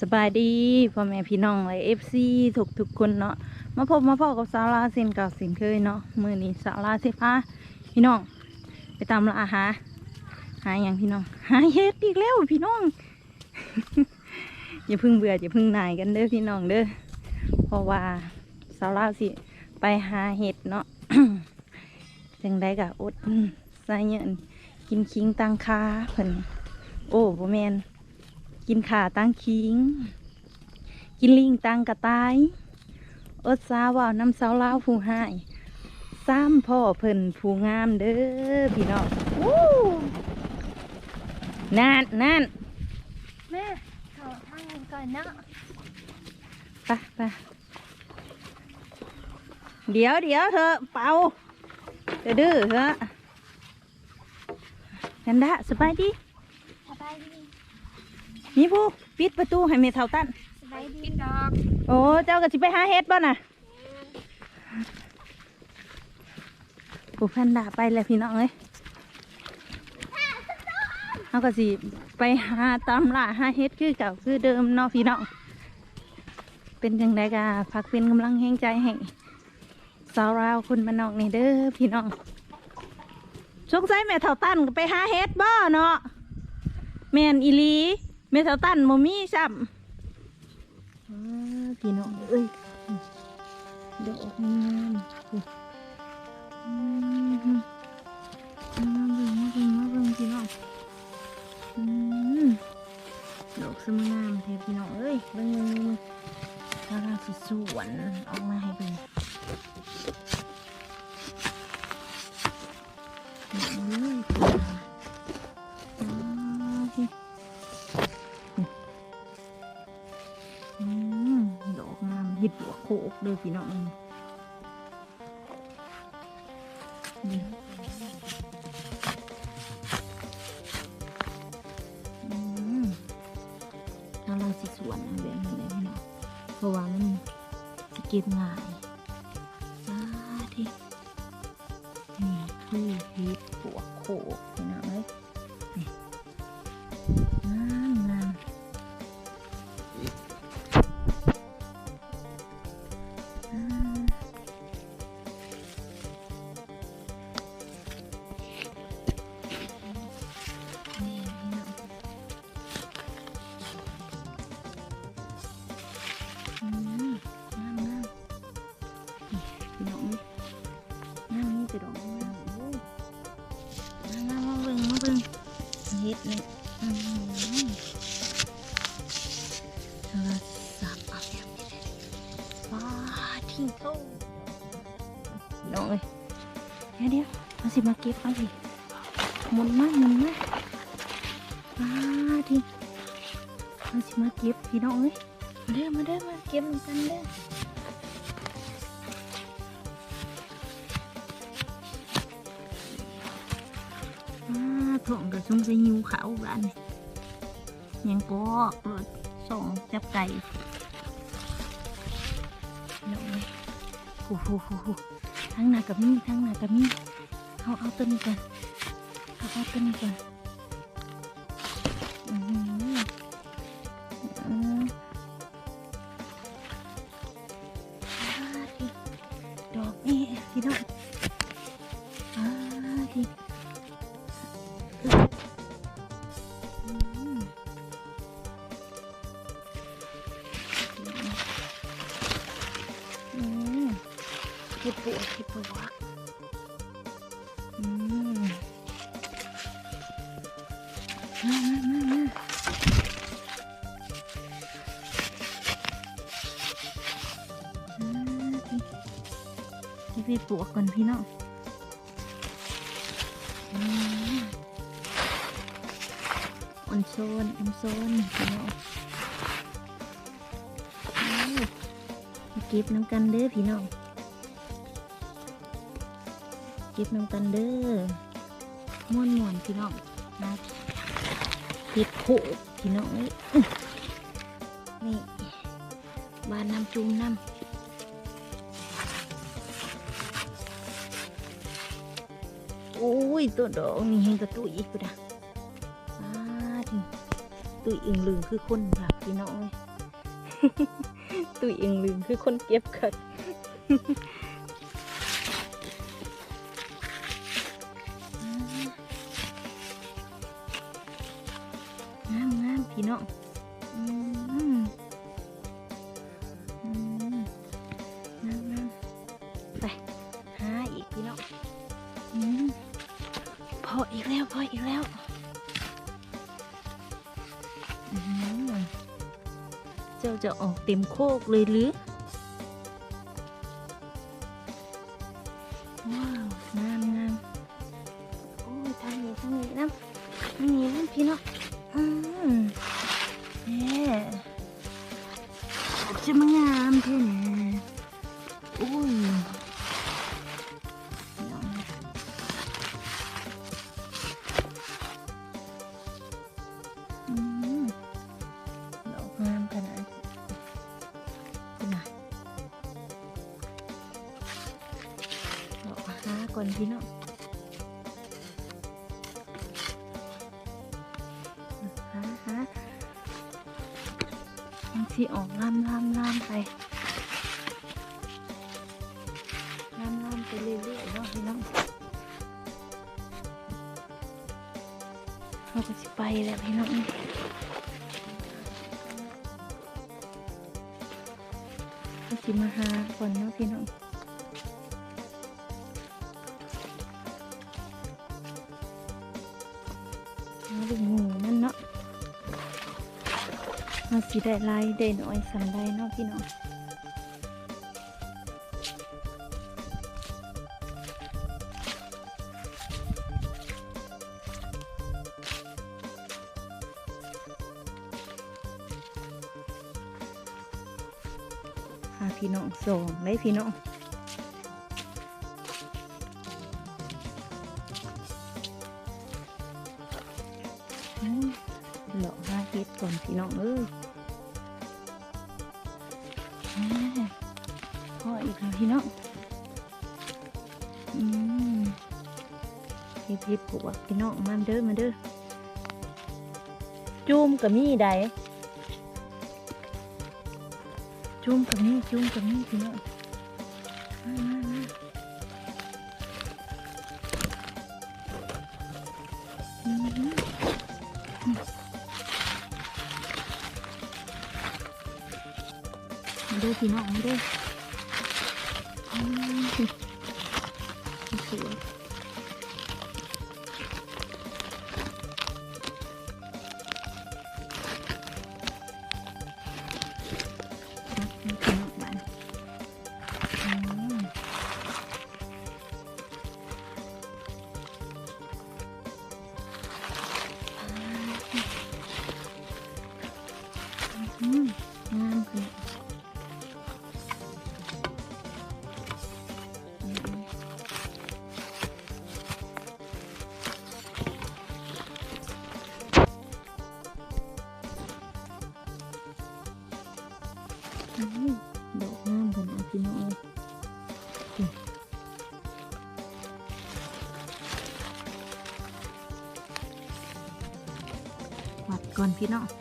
สบายดีพ่อแม่พี่น้องเลยเอฟซีทุกทุกคนเนาะมาพบมาพ่อกับสาลาเซนเก่าสินเคยเนาะมือนี้สาลาเซพาพี่น้อง ไปตามละอาหาหาอย่างพี่น้อง หาเฮ็ดอีกแล้วพี่น้อง อย่าพึ่งเบื่ออย่าพึ่งนายกันเด้อพี่น้องเด้อเพราะว่าสาลาสิไปหาเห็ดเนาะจังได้กะอดใส่เงินกินคิงตังคาเพิ่นโอ้บ่แมน กินขาตั้งคิง กินลิงตั้งกระต่ายอดสาวว่าวน้ำสาวลาวผู้ให้ซ้ำพ่อเพิ่นผู้งามเด้อพี่น้องอู้นั่นนั่นแม่เขาทางก่อนเนาะไปไปเดี๋ยวเดี๋ยวเธอะเป่าเดี๋ยวดื้อเถอะกันดาสบายดีสบายดี นี่ผู้ปิดประตูให้เมเท่าตันสบายดีดอกโอ้เจ้าก็สิไปหาเฮ็ดบ่น่ะปูแพนด้าไปแล้วพี่น้องเอ้ยเขาก็สิไปหาตามล่าหาเฮ็ดคือเก่าคือเดิมเนาะพี่น้องเป็นจังไดกะพักเป็นกำลังแห่งใจให้สาวราวคนมานนอกนี่เด้อพี่น้องสงสัยแม่เท่าตันไปหาเฮ็ดบ่เนาะแม่นอีลี แม่เท่าตันโมมี่ซ้ำพี่น้องเอ้ยดอกง พี่น้องนี่อืมถ้าเราสิสวนแบบนี้เลยพี่น้องเพราะว่ามันสเก็บง่าย เอ้ยเดี๋ยวเดี๋ยวมาสิมาเก็บมาสิหมุนมาหมุนมาว้าทิ้งมาสิมาเก็บพี่น้องเอ้ยมาเด้อมาเด้อมาเก็บเหมือนกันเด้อถ่วงกระชุ่มใส่ยูเขาบ้านนี่ยังก็เปิดส่งจับไก่น้องเลยโอ้โห ทั้งหน้ากับมีทั้งหน้ากับมีเอาเอาตัวนี้ก่อนเอาเอาตัวนี้ก่อน มามามามาอ่าพี่พี่ปวกก่อนพี่น้องอืมอ่อนโซนอ่อนโซนพี่น้องมาเก็บน้ำกันเด้อพี่น้องเก็บน้ำกันเด้อม่วนม่วนๆพี่น้องนะ เห็ดโขกพี่น้องเอ้ยนี่บานน้ำจุ่มน้ำโอ้ยตัวดอกนี่เห็นกระตุยอีกกูนะอาถึงตุยอึงลึงคือคนค่ะพี่น้องเอ้ยตุยเองลืมคือคนเก็บคัก พี่น้องอืมอืมงามงามไปหาอีกพี่น้องอืมพออีกแล้วพออีกแล้วเจ้าจะออกเต็มโคกเลยหรือ จะ ที่ออกล่ามล่ามล่ามไปล่ามล่ามไปเรื่อยๆเนาะพี่น้องเราก็จะไปแล้วพี่น้องก็สิมาหาก่อนเนาะพี่น้อง เราสีได้ลายได้น้อยสำได้เนาะพี่น้องพาพี่น้องส่งได้พี่น้อง พออีกแล้วพี่น้องอืมเฮ็ดเฮ็ดปวกพี่น้องมาเด้อมาเด้อจุ่มกับมีใดจุ่มกับมีจุ่มกับมีพี่น้อง มาดูพี่น้องมาดูอืมสวย พี่น้อง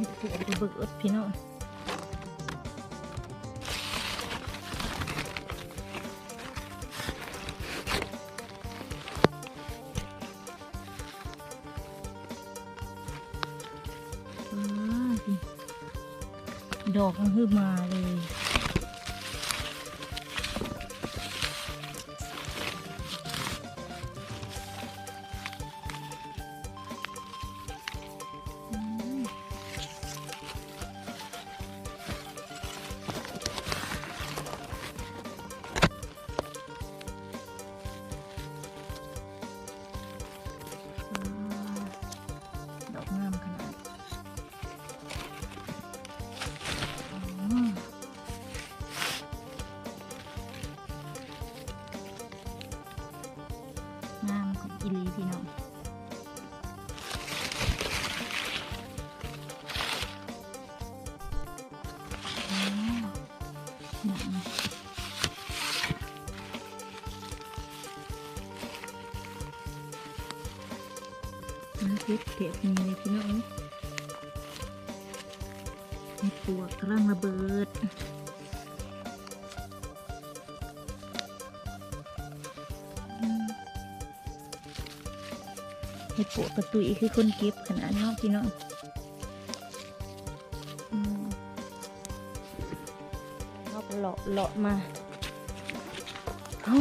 เดบิดพี่น้องดอกมันขึ้มาเลย นังมันคิดเก็บมีเลยพี่น้องเห็ดปวกกำลังระเบิดเห็ดปวกกระตุยคือคนเก็บขนาดเนาะพี่น้อง เลาะเลาะมาเอ้า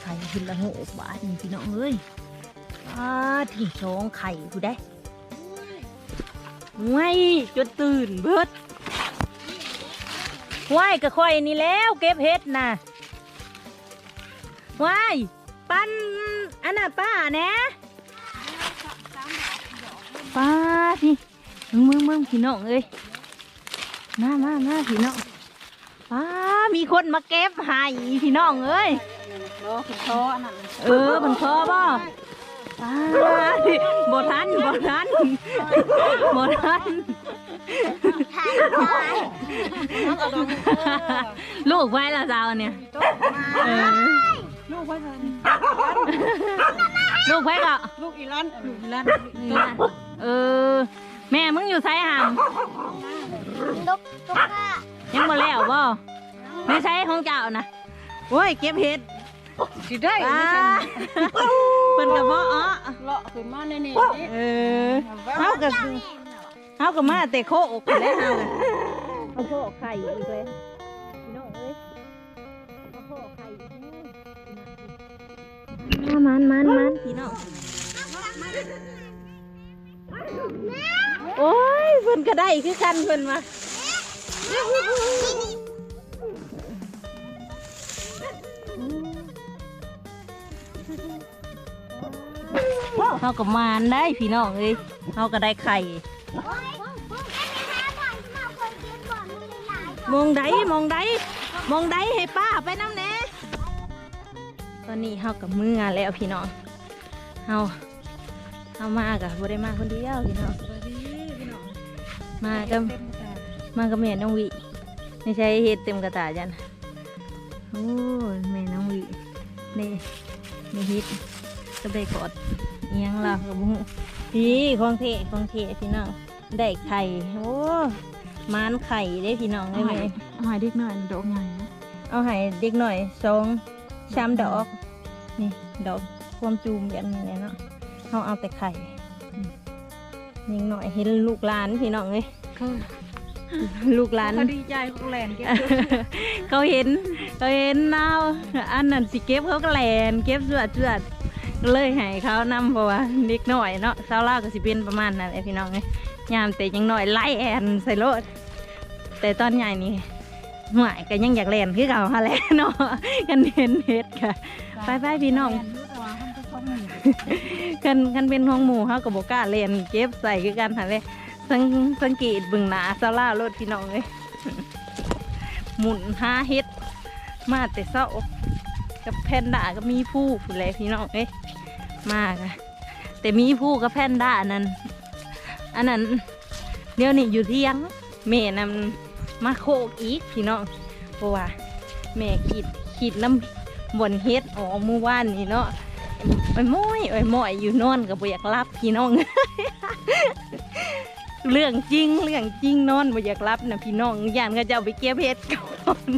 ไข่ขึ้นละโงกบาทนี่พี่น้องเอ้ยอาที่สองไข่กูได้ไม่จนตื่นเบิดว่ายก็ค่อยนี่แล้วเก็บเห็ดนะว่ายปั้นอันน่ะป้าแนะป้าพี่มึงมึงมึงพี่น้องเอ้ย มามามาพี่น้องป้ามีคนมาเก็บให้พี่น้องเอ้ยรอคุณท้ออันนั้นเออมันพอบ่ป้าบ่ทันบ่ทันบ่ทันลูกไว้ละเจ้าเนี่ยเออลูกไว้เถอะลูกไว้ก็ลูกอีลันลูกอีลันนี่นะเออ แม่มึงอยู่ไสหามนกนกค่ะยังมาแล้วบ่ไม่ใช่ของเจ้านะโอ้ยเก็บเห็ดสิได้ป้าไม่ใช่เพิ่นกับพ่ออ๋อเลาะขึ้นมาในนี่นี่เออเฮากับเฮากับมาแต่โคอกแล้วเฮากันเอาโคอกไข่อีกเลยพี่น้องเอ้ยเอาโคอกไข่อีกแล้วมันมันมันพี่น้อง โอ้ยเพิ่นก็ได้คือกันเพิ่นมาเฮากับมานได้พี่น้องเอ้ยเฮาก็ได้ไข่โอ้ยพวกพวกแม่ไปหาบ่อนที่มองใดมองใดมองใดให้ป้าไปน้ำแน่ตอนนี้เฮากับมืองานแล้วพี่น้องเฮาเฮามากับบ่ได้มาคนเดียวพี่น้อง มากับเต็มตามากับแม่น้องวิไม่ใช่เฮ็ดเต็มกระตาจันโอ้ยแม่น้องวินี่นี่ฮิตก็ได้กอดอิหยังล่ะกับบุ้งพี่ของเทของเทพี่น้องได้ไข่โอ้มานไข่ได้พี่น้องได้ไหมหายเด็กหน่อยดอกใหญ่นะเอาให้เด็กหน่อยสองชามดอกนี่ดอกความจูมแบบนี้แหละเนาะเขาเอาแต่ไข่อืม ยิงหน่อยเห็นลูกหลานพี่น้องเลยเขาลูกหลานเขาดีใจเขาแลนเก็บเขาเห็นเขาเห็นเนาอันนั้นสิเก็บเขาก็แหลนเก็บเสือเสือก็เลยให้เขานำเพราะว่าเด็กหน่อยเนาะสาวลาวก็สิเป็นประมาณนั้นแหละพี่น้องเลยยามแต่ยังหน่อยไล่แอนใส่รถแต่ตอนใหญ่นี่หมายก็ยังอยากแลนคือเก่าฮะแหละเนาะกันเห็นเฮ็ดค่ะ ไปไปพี่น้อง กันกันเป็นของหมูเขากับโบกล้าเล่นเก็บใส่คือกันค่ะเลยสังสังเกตเบึงหนาซาล่ารถพี่น้องเลยหมุนห้าเฮ็ด มาแต่เศร้ากับแพนด้าก็มีผู้ผู้แลพี่น้องเอ้ยมากอะแต่มีผู้กับแพนด้านั้นอันนั้นเดี๋ยวนี้อยู่เที่ยงแม่นำมาโคกอีกพี่น้องเพราะว่าแม่ขีดขีดน้ำบนเฮ็ดออกมือวานนี่เนาะ โอ้ยม้อยโอ้ยม้อยอยู่นอนกับบ่อยากรับพี่น้อง เรื่องจริงเรื่องจริงนอนบ่อยากรับนะพี่น้องย่านก็จะเอาไปเก็บเห็ดก่อน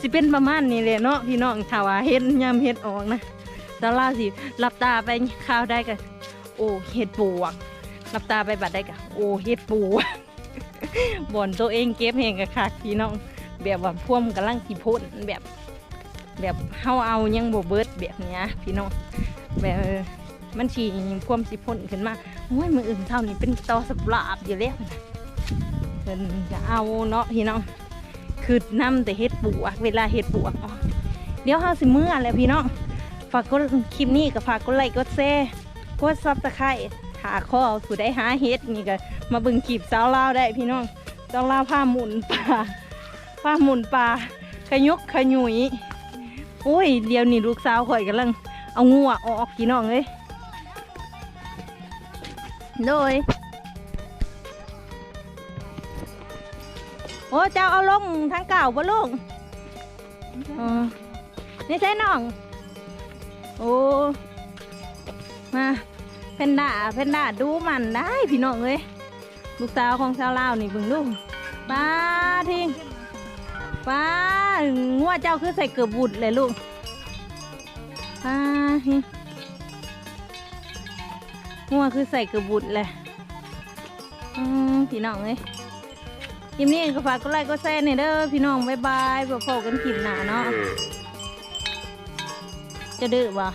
สิเป็นประมาณนี้เลยเนาะพี่น้องถ้าว่าเห็ดยามเห็ดออกนะตาล่าสิหลับตาไปข้าวได้ก็โอ้เห็ดปวกหลับตาไปบัดได้ก็โอ้เห็ดปวกบ่นตัวเองเก็บเองกะคักพี่น้องแบบว่าพ่วมกำลังสิพ่นแบบ แบบเฮาเอายังบเบิดแบบเนี้ยพี่น้องแบบมันฉีพ่วมสิพ่นขึ้นมาโอ้ยมืออื่นเท่านี้เป็นตอสปราบอยู่แล้วเพิ่นจะเอาเนาะพี่น้องคือนํแต่เฮ็ดปวกเวลาเฮ็ดปวกอ๋อเดี๋ยวเฮาสิมื้อแล้วพี่น้องฝากกดคลิปนี้ก็ฝากกดไลค์กดแชร์กดซับสไครต์หาข้อผู้ได้หาเฮ็ดนี่ก็มาบิ่งคลิปสาวลาวได้พี่น้องสาวลาวพาหมุนป่าพาหมุนป่าขยุกขยุย โอ้ยเดี๋ยวนี้ลูกสาวข่อยกำลัง เอางัวออกพี่น้องเลยโดยโอ้เจ้าเอาลงทางเก่าบ่ลูกอ๋อนี่ใช่น้อง โอ้มาเพนด้าเพนด้าดูมันได้พี่น้องเลยลูกสาวของชาวลาวนี่เบิ่งลูกป้าทิ้ง ป้างัวเจ้าคือใส่เกือบบุดเลยลูกป้าเฮ้ยงัวคือใส่เกือบบุดเลยอืมพี่น้องเลยคลิปนี้ก็ฝากกดไลค์กดแชร์หน่อยเด้อพี่น้องบ๊ายบายพบกันคลิปหน้าเนาะจะดื้อบ่